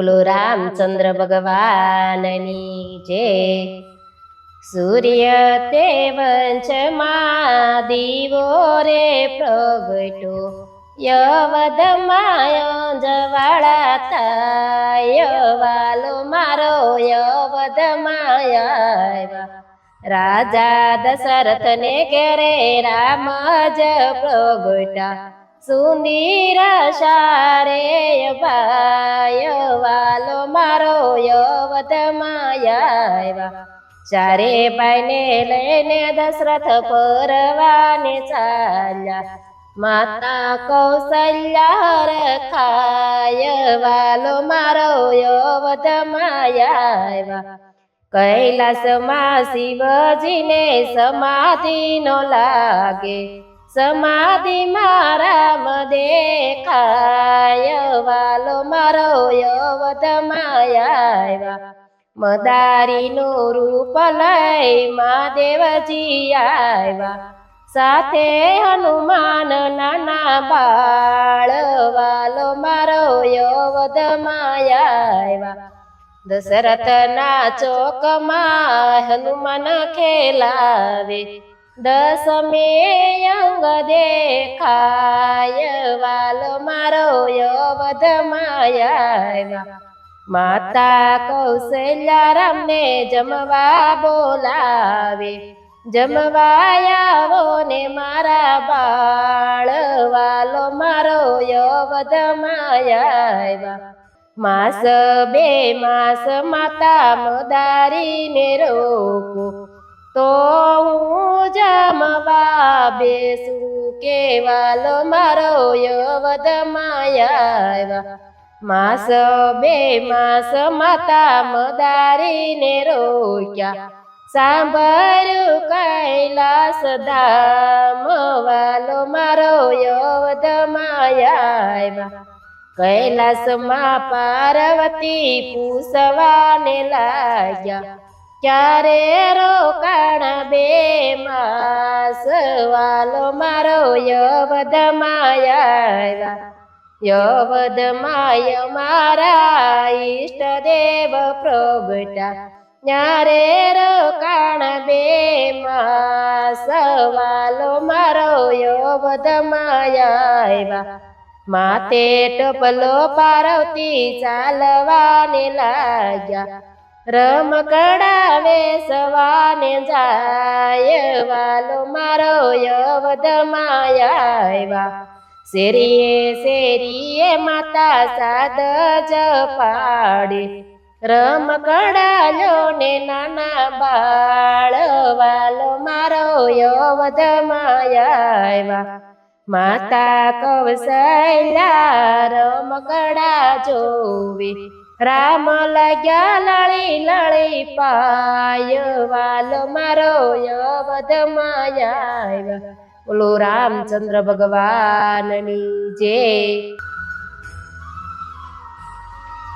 બોલો, રામચંદ્ર ભગવાનની જય સૂર્ય તે વંશમાં દીવો રે પ્રગટો યવદમાયો જવાળા થાય વાલો મારો યવદમાયા રાજા દશરથને ઘરે રામ જ પ્રગટા સુંદર સારે ભાઈ, વાલો મારો યવદમાયા ચારે ભાઈને લઈને દશરથ પરવાને ચાલ્યા. માતા કૌશલ્યા રખાય, વાલો મારો કૈલાસ કૈલાસમાં શિવજીને સમાધિનો લાગે. સમાધિ મારામ દેખાય, વાલો મારો યવદમાયા મદારીનું રૂપ લઈ મહાદેવજી આવ્યા. સાથે હનુમાન નાના બાળ, વાલો મારો યવદમાયા દશરથના ચોકમાં હનુમાન ખેલાવે. દસમે અંગ દેખાય, વાલ મારો યવદમાયા માતા કૌશલ્યા રામને જમવા બોલાવે. જમવાયાવો ને મારા બાળ, વાલો મારો યવદમાયા માસ બે માસ માતા મદારીને રોકો. તો હું બેસું કે વાલો મારો યવદમાયા માસ બે માસ માતા મદારીને રોક્યા. સાંભળ્યું કૈલાસ ધામ વાલો મારો કૈલાસ કૈલાસમાં પાર્વતી પૂસવાને લાગ્યા. ક્યારે રોકાણ બે માસ વાલો મારો યવદમાયા યવદમાય મારા ઈષ્ટદેવ પ્રભટા ન્યારે રોકાણ બે માસ વાલો મારો યવદમાયા માતે ટપલો પાર્વતી ચાલવાને લાગ્યા. રમકડાવે સવાને જાય, વાલો મારો યવદમાયા શેરીએ શેરીએ માતા સાદ જ પાડે. રમકડાલો ને નાના બાળ, વાલો મારો યવદમાયા માતા કવસૈલા રમકડા જોવે. રામ લાગ્યા લળી લળી પાય વાલ મારો યવદમાયા બોલો રામચંદ્ર ભગવાનની જય.